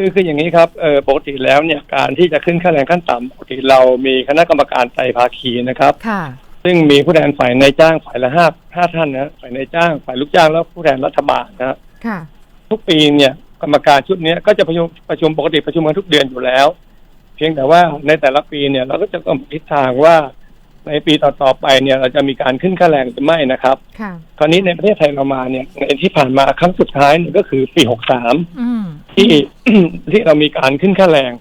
คือคืออย่างนี้ครับเออปกติแล้วเนี่ยการที่จะขึ้นค่าแรงขั้นต่ำปกติเรามีคณะกรรมการไตรภาคีนะครับ ค่ะ ซึ่งมีผู้แทนฝ่ายนายจ้างฝ่ายละห้าห้าท่านนะฝ่ายนายจ้างฝ่ายลูกจ้างแล้วผู้แทนรัฐบาลนะค่ะ ทุกปีเนี่ยกรรมการชุดเนี้ยก็จะประชุมประชุมปกติประชุมกันทุกเดือนอยู่แล้ว เพียงแต่ว่าในแต่ละปีเนี่ยเราก็จะกำหนดทิศทางว่าในปีต่อๆไปเนี่ยเราจะมีการขึ้นค่าแรงหรือไม่นะครับ ค่ะ คราวนี้ในประเทศไทยเรามาเนี่ยในที่ผ่านมาครั้งสุดท้ายเนี่ยก็คือปีหกสาม อืม ที่ที่เรามีการขึ้นค่าแรง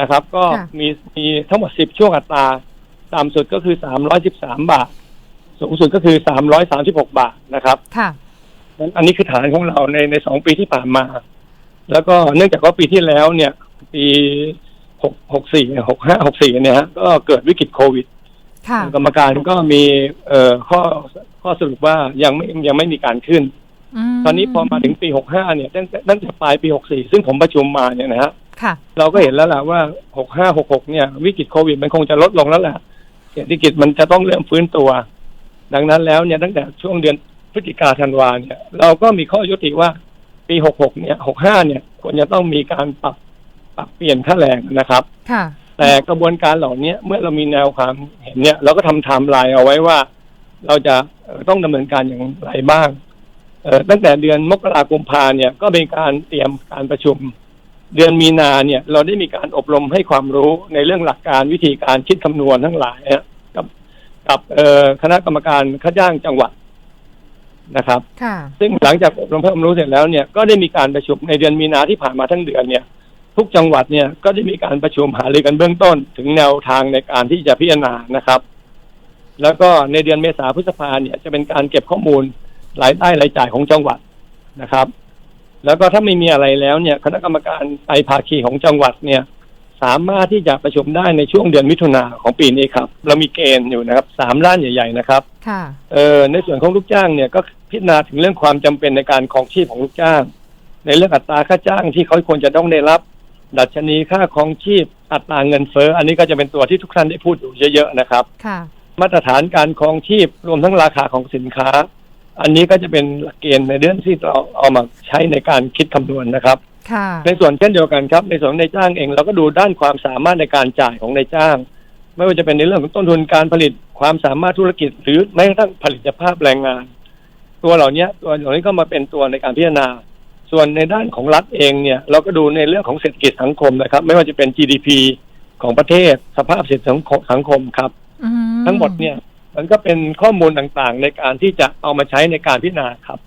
นะครับ ก็ค่ะมีมีทั้งหมดสิบช่วงอัตรา ต่ำสุดก็คือสามร้อยสิบสามบาท สูงสุดก็คือสามร้อยสามสิบหกบาทนะครับค่ะนั้นอันนี้คือฐานของเราในในสองปีที่ผ่านมา แล้วก็เนื่องจากว่าปีที่แล้วเนี่ย ปีหกหกสี่หกห้าหกสี่เนี่ยฮะก็เกิดวิกฤตโควิดค่ะกรรมการก็มีเอ่อข้อข้อสรุปว่ายังไม่ยังไม่มีการขึ้นม ตอนนี้พอมาถึงปีหกห้าเนี่ยตั้งแต่ตั้งแต่ปลายปีหกสี่ซึ่งผมประชุมมาเนี่ยนะฮะค่ะเราก็เห็นแล้วล่ะว่าหกห้าหกหกเนี่ย วิกฤตโควิดมันคงจะลดลงแล้วแหละเศรษฐกิจมันจะต้องเริ่มฟื้นตัว ดังนั้นแล้วเนี่ยตั้งแต่ช่วงเดือนพฤศจิกาธันวาเนี่ย เราก็มีข้อยุติว่าปีหกหกเนี่ยหกห้าเนี่ยควรจะต้องมีการปรับปรับเปลี่ยนค่าแรงนะครับค่ะแต่กระบวนการเหล่านี้เมื่อเรามีแนวความเห็นเนี่ย เราก็ทำไทม์ไลน์เอาไว้ว่า เราจะเอ่อต้องดำเนินการอย่างไรบ้างเอ่อ ตั้งแต่เดือนมกราคมพาเนี่ยก็เป็นการเตรียมการประชุม เดือนมีนาเนี่ย เราได้มีการอบรมให้ความรู้ในเรื่องหลักการวิธีการคิดคำนวณทั้งหลายฮะกับกับเอ่อคณะกรรมการข้าจ้างจังหวัดนะครับค่ะซึ่งหลังจากอบรมให้ความรู้เสร็จแล้วเนี่ยก็ได้มีการประชุมในเดือนมีนาที่ผ่านมาทั้งเดือนเนี่ย ทุกจังหวัดเนี่ยก็ได้มีการประชุมหารือกันเบื้องต้น ถึงแนวทางในการที่จะพิจารณานะครับ แล้วก็ในเดือนเมษาพฤษภาเนี่ยจะเป็นการเก็บข้อมูล รายได้รายจ่ายของจังหวัดนะครับ แล้วก็ถ้าไม่มีอะไรแล้วเนี่ย คณะกรรมการไตรภาคีของจังหวัดเนี่ย สามารถที่จะประชุมได้ในช่วงเดือนมิถุนาของปีนี้ครับ เรามีเกณฑ์อยู่นะครับสามล้านใหญ่ ๆ นะครับค่ะเออในส่วนของลูกจ้างเนี่ยก็พิจารณาถึงเรื่องความจำเป็นในการครองชีพของลูกจ้าง ในเรื่องอัตราค่าจ้างที่เขาควรจะต้องได้รับ ดัชนีค่าครองชีพอัตราเงินเฟ้ออันนี้ก็จะเป็นตัวที่ทุกท่านได้พูดอยู่เยอะๆนะครับค่ะมาตรฐานการครองชีพรวมทั้งราคาของสินค้า อันนี้ก็จะเป็นหลักเกณฑ์ในเรื่องที่เราเอามาใช้ในการคิดคำนวณนะครับ ค่ะ ในส่วนเช่นเดียวกันครับ ในส่วนของนายจ้างเองเราก็ดูด้านความสามารถในการจ่ายของนายจ้าง ไม่ว่าจะเป็นในเรื่องของต้นทุนการผลิตความสามารถธุรกิจ หรือแม้กระทั่งผลิตภาพแรงงาน ตัวเหล่านี้ตัวเหล่านี้ก็มาเป็นตัวในการพิจารณา ส่วนในด้านของรัฐเองเนี่ย เราก็ดูในเรื่องของเศรษฐกิจสังคมนะครับ ไม่ว่าจะเป็น GDP ของประเทศสภาพเศรษฐกิจสังคมครับอืทั้งหมดเนี่ย มันก็เป็นข้อมูลต่างๆ ในการที่จะเอามาใช้ในการพิจารณาครับ